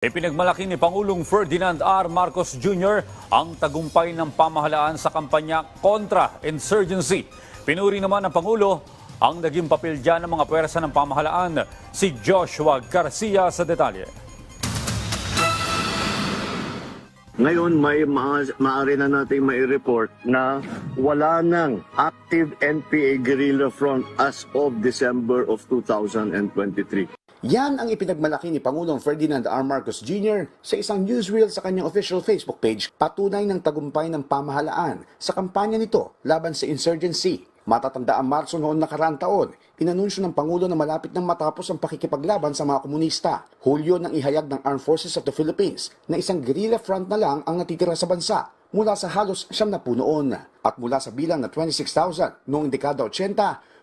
Ipinagmalaki ni Pangulong Ferdinand R. Marcos Jr. ang tagumpay ng pamahalaan sa kampanya kontra insurgency. Pinuri naman ng Pangulo ang naging papel dyan ng mga pwersa ng pamahalaan. Si Joshua Garcia sa detalye. Ngayon, may ma- maaari na natin may report na wala nang active NPA guerrilla front as of December of 2023. Yan ang ipinagmalaki ni Pangulong Ferdinand R. Marcos Jr. sa isang newsreel sa kanyang official Facebook page patunay ng tagumpay ng pamahalaan sa kampanya nito laban sa insurgency. Matatanda ang Marso noon nakaraang taon, inanunsyo ng Pangulo na malapit nang matapos ang pakikipaglaban sa mga komunista. Hulyo nang ihayag ng Armed Forces of the Philippines na isang guerrilla front na lang ang natitira sa bansa mula sa halos siyam na punoon. At mula sa bilang na 26,000 noong dekada 80,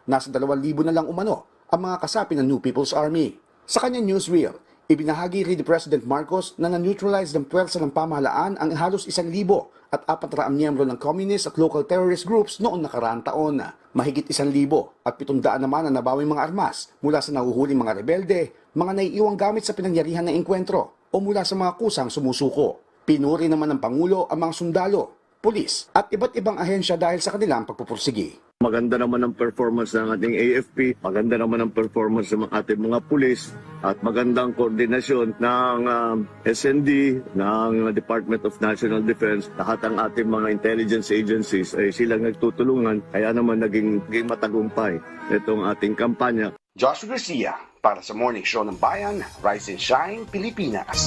nasa 2,000 na lang umano ang mga kasapi ng New People's Army. Sa kanyang newsreel, ibinahagi rin ni President Marcos na na-neutralize ng pwersa ng pamahalaan ang halos isang libo at apat na miyembro ng communist at local terrorist groups noong nakaraang taon. Mahigit isang libo at pitundaan naman ang nabawing mga armas mula sa nahuhuling mga rebelde, mga naiiwang gamit sa pinangyarihan ng engkwentro o mula sa mga kusang sumusuko. Pinuri naman ng Pangulo ang mga sundalo, pulis at iba't ibang ahensya dahil sa kanilang pagpupursigi. Maganda naman ang performance ng ating AFP, maganda naman ang performance ng ating mga pulis, at magandang koordinasyon ng um, SND, ng Department of National Defense, lahat ng ating mga intelligence agencies ay silang nagtutulungan, kaya naman naging, naging matagumpay itong ating kampanya. Joshua Garcia para sa Morning Show ng Bayan, Rise and Shine, Pilipinas.